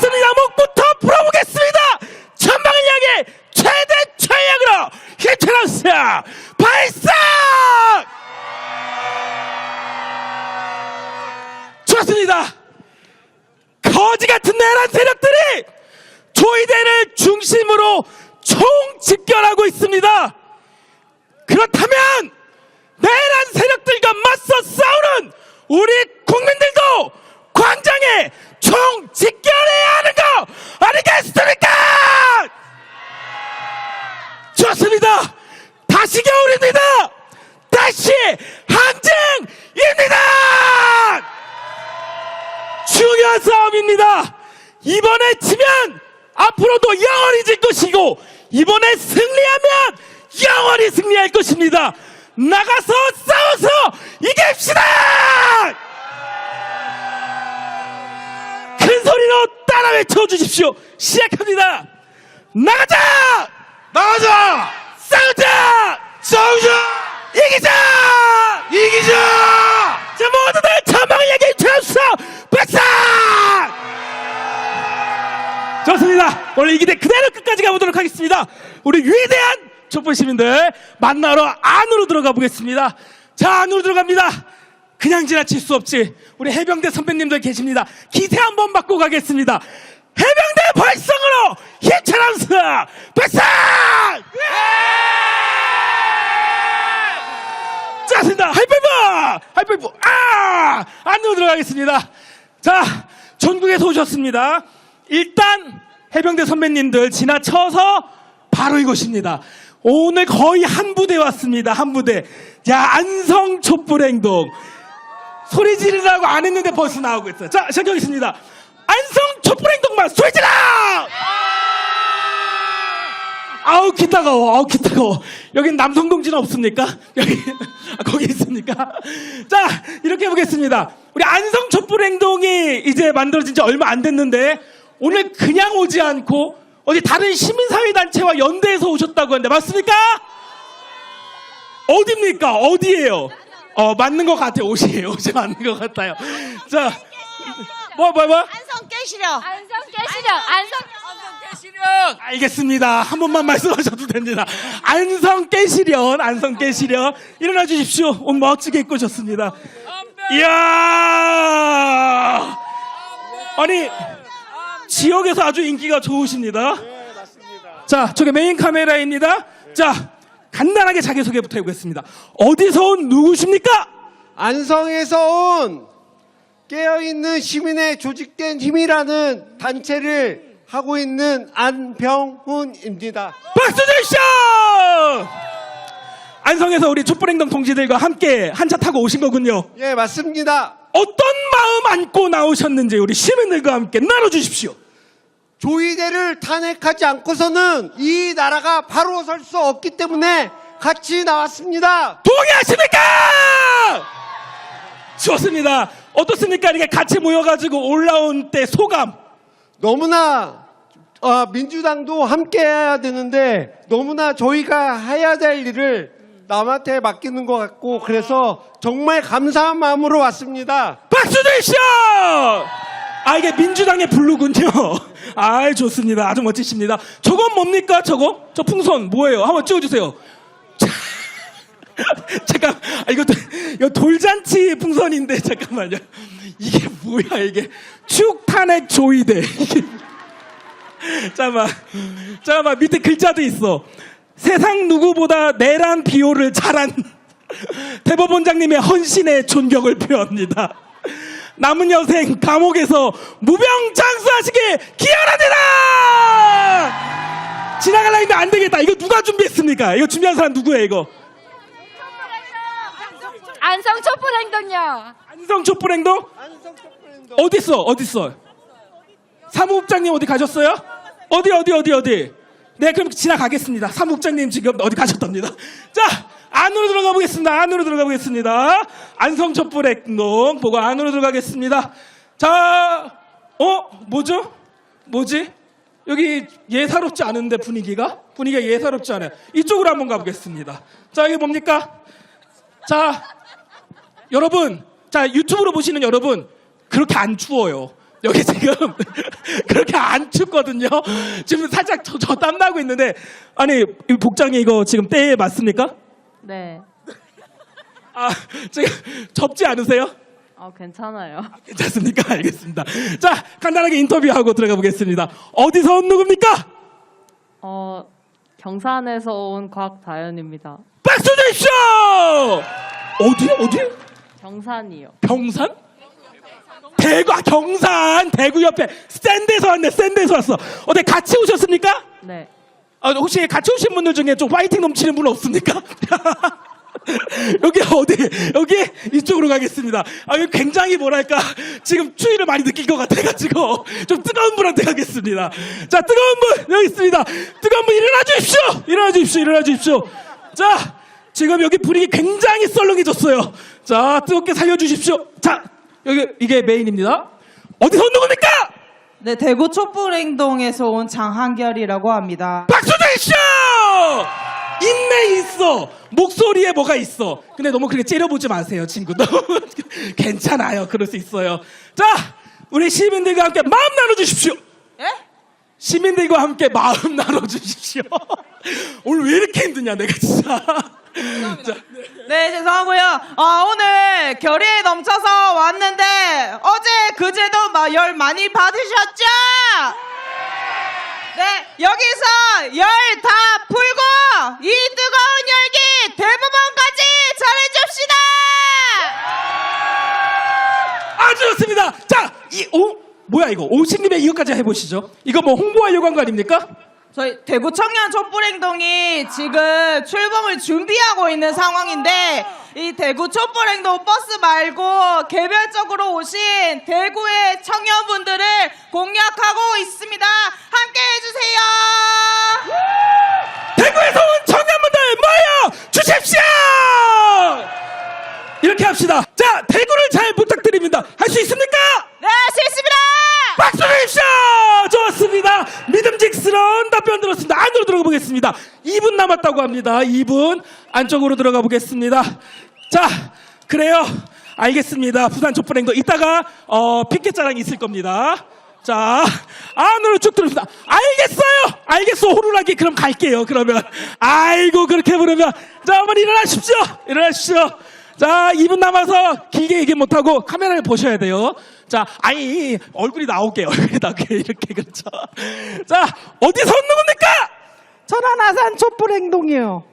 좋습니다. 목부터 풀어보겠습니다. 전방을 향해 최대 전략으로 히트러스 발사! 좋습니다. 거지 같은 내란 세력들이 조이대를 중심으로 총 집결하고 있습니다. 그렇다면 내란 세력들과 맞서 싸우는 우리 국민들도 광장에 총 집결해야 하는 거 아니겠습니까? 좋습니다. 다시 겨울입니다. 다시 항쟁입니다. 중요한 싸움입니다. 이번에 지면 앞으로도 영원히 질 것이고 이번에 승리하면 영원히 승리할 것입니다. 나가서 싸워서 이깁시다! 큰 소리로 따라 외쳐 주십시오. 시작합니다. 나가자! 나가자! 싸우자! 싸우자! 이기자! 이기자! 자, 모두들 전방을 얘기해 주십시오! 박사! 좋습니다. 오늘 이 기대 그대로 끝까지 가보도록 하겠습니다. 우리 위대한 촛불 시민들 만나러 안으로 들어가 보겠습니다. 자, 안으로 들어갑니다. 그냥 지나칠 수 없지. 우리 해병대 선배님들 계십니다. 기세 한번 받고 가겠습니다. 해병대 발성으로 힘차람스 발상! 짜습니다. 하이파이브! 하이파이브! 아! 안으로 들어가겠습니다. 자, 전국에서 오셨습니다. 일단 해병대 선배님들 지나쳐서 바로 이곳입니다. 오늘 거의 한 부대 왔습니다. 한 부대. 자, 안성 촛불 행동. 소리 지르라고 안 했는데 벌써 나오고 있어요. 자, 시작하겠습니다. 안성 촛불 행동만 소리 질러! 아우 키 따가워 아우 키 따가워 여긴 남성 동지는 없습니까? 여기 아, 거기 있습니까? 자 이렇게 해보겠습니다 우리 안성 촛불 행동이 이제 만들어진 지 얼마 안 됐는데 오늘 그냥 오지 않고 어디 다른 시민사회단체와 연대해서 오셨다고 하는데 맞습니까? 어디입니까? 어디예요? 어 맞는 것 같아요 옷이에요 옷이 맞는 것 같아요 자 뭐 뭐, 뭐? 안성 깨시려. 안성 깨시령 안성 알겠습니다. 한 번만 말씀하셔도 됩니다. 안성 깨시련, 안성 깨시련. 일어나 주십시오. 옷 멋지게 입고 오셨습니다. 이야! 아니, 지역에서 아주 인기가 좋으십니다. 자, 저게 메인 카메라입니다. 자, 간단하게 자기소개부터 해보겠습니다. 어디서 온 누구십니까? 안성에서 온 깨어있는 시민의 조직된 힘이라는 단체를 하고 있는 안병훈입니다. 박수 주십시오! 안성에서 우리 촛불행동 동지들과 함께 한차 타고 오신 거군요. 예, 맞습니다. 어떤 마음 안고 나오셨는지 우리 시민들과 함께 나눠주십시오. 조이대를 탄핵하지 않고서는 이 나라가 바로 설 수 없기 때문에 같이 나왔습니다. 동의하십니까? 좋습니다. 어떻습니까? 이렇게 같이 모여가지고 올라온 때 소감. 너무나 어, 민주당도 함께 해야 되는데 너무나 저희가 해야 될 일을 남한테 맡기는 것 같고 그래서 정말 감사한 마음으로 왔습니다. 박수 주십시오! 아, 이게 민주당의 블루군요. 아, 좋습니다. 아주 멋지십니다. 저건 뭡니까, 저거? 저 풍선 뭐예요? 한번 찍어주세요. 자, 잠깐, 아, 이거, 도- 이거 돌잔치 풍선인데, 잠깐만요. 이게 뭐야, 이게. 축탄핵 조이대. 잠깐만. 잠깐만, 밑에 글자도 있어. 세상 누구보다 내란 비호를 잘한 대법원장님의 헌신에 존경을 표합니다. 남은 여생 감옥에서 무병장수하시길 기원합니다! 지나갈라 했는데 안 되겠다. 이거 누가 준비했습니까? 이거 준비한 사람 누구예요, 이거? 안성 촛불 행동요 안성 촛불 행동? 어딨어? 어딨어? 사무국장님 어디 가셨어요? 어디 어디 어디 어디? 네 그럼 지나가겠습니다. 사무국장님 지금 어디 가셨답니다. 자 안으로 들어가 보겠습니다. 안으로 들어가 보겠습니다. 안성 촛불행동 보고 안으로 들어가겠습니다. 자, 어 뭐죠? 뭐지? 여기 예사롭지 않은데 분위기가 분위기가 예사롭지 않아요. 이쪽으로 한번 가보겠습니다. 자 이게 뭡니까? 자 여러분, 자 유튜브로 보시는 여러분 그렇게 안 추워요. 여기 지금 그렇게 안 춥거든요. 지금 살짝 저, 저 땀나고 있는데 아니 이 복장이 이거 지금 때에 맞습니까? 네. 아 지금 덥지 않으세요? 어, 괜찮아요. 괜찮습니까? 알겠습니다. 자 간단하게 인터뷰하고 들어가 보겠습니다. 어디서 온 누굽니까? 어, 경산에서 온 곽다연입니다. 박수 주십시오! 어디? 어디? 경산이요. 경산? 대구, 아, 경산, 대구 옆에 샌드에서 왔네, 샌드에서 왔어. 어디 같이 오셨습니까? 네. 아, 혹시 같이 오신 분들 중에 좀 파이팅 넘치는 분 없습니까? 여기 어디? 여기 이쪽으로 가겠습니다. 아, 여기 굉장히 뭐랄까 지금 추위를 많이 느낄 것 같아가지고 좀 뜨거운 분한테 가겠습니다. 자, 뜨거운 분 여기 있습니다. 뜨거운 분 일어나 주십시오. 일어나 주십시오. 일어나 주십시오. 자, 지금 여기 분위기 굉장히 썰렁해졌어요. 자, 뜨겁게 살려주십시오. 자, 여기 이게 메인입니다. 어디서 온 누굽니까? 네, 대구 촛불행동에서 온 장한결이라고 합니다. 박수 주십시오! 인내 있어. 목소리에 뭐가 있어. 근데 너무 그렇게 째려보지 마세요, 친구도. 괜찮아요. 그럴 수 있어요. 자, 우리 시민들과 함께 마음 나눠주십시오. 예? 시민들과 함께 마음 나눠주십시오. 오늘 왜 이렇게 힘드냐, 내가 진짜. 자, 네, 죄송하고요. 아, 오늘 결이 넘쳐서 왔는데 어제 그제도 막 열 많이 받으셨죠? 네, 여기서 열 다 풀고 이 뜨거운 열기 대부분까지 전해줍시다. 아주 좋습니다. 자, 이, 오, 뭐야, 이거. 오신님의 이거까지 해보시죠. 이거 뭐 홍보하려고 한 거 아닙니까? 저희 대구 청년 촛불행동이 지금 출범을 준비하고 있는 상황인데 이 대구 촛불행동 버스 말고 개별적으로 오신 대구의 청년분들을 공략하고 있습니다. 함께 해주세요. 대구에서 온 청년분들 모여 주십시오! 이렇게 합시다. 자, 대구를 잘 부탁드립니다. 할 수 있습니까? 네, 할 수 있습니다. 박수 주십시오! 좋습니다. 믿음직스러운 답변 들었습니다. 안으로 들어가 보겠습니다. 2분 남았다고 합니다. 2분. 안쪽으로 들어가 보겠습니다. 자, 그래요. 알겠습니다. 부산 촛불행동. 이따가, 어, 피켓 자랑이 있을 겁니다. 자, 안으로 쭉 들어옵니다. 알겠어요! 알겠어, 호루라기. 그럼 갈게요, 그러면. 아이고, 그렇게 부르면. 자, 어머니 일어나십시오! 일어나십시오! 자, 2분 남아서 길게 얘기 못하고 카메라를 보셔야 돼요. 자, 아니, 얼굴이 나오게, 얼굴이 나오게, 이렇게, 그렇죠. 자, 어디서 온 누굽니까? 천안 아산 촛불 행동이요.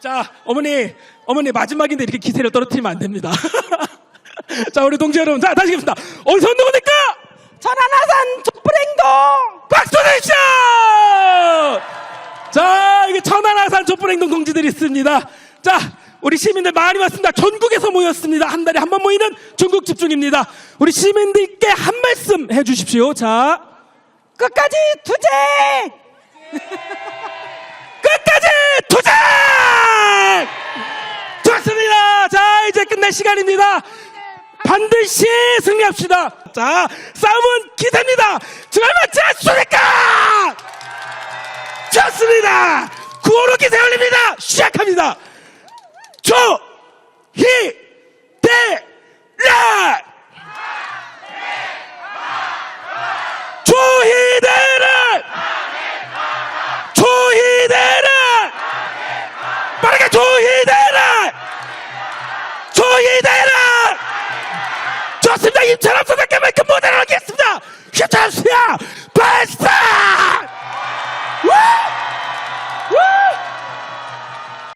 자, 어머니, 어머니 마지막인데 이렇게 기세를 떨어뜨리면 안 됩니다. 자, 우리 동지 여러분, 자, 다시 겠습니다 어디서 온 누굽니까? 천안아산 촛불행동. 박수 주십시오! 자, 이게 천안아산 촛불행동 동지들이 있습니다. 자, 우리 시민들 많이 왔습니다. 전국에서 모였습니다. 한 달에 한 번 모이는 전국 집중입니다. 우리 시민들께 한 말씀 해주십시오. 자, 끝까지 투쟁. 끝까지 투쟁! 좋습니다. 자, 이제 끝날 시간입니다. 반드시 승리합시다. 자, 싸움은 기세입니다. 들어맞지 않습니까? 좋습니다. 구호로 기세 올립니다. 시작합니다. 조, 히, 대, 라! 조희대를! 조희대를! 빠르게 조희대를! 좋습니다. 임찬업 선생님께 마이크 모델을 하겠습니다. 휘찬수야 발사!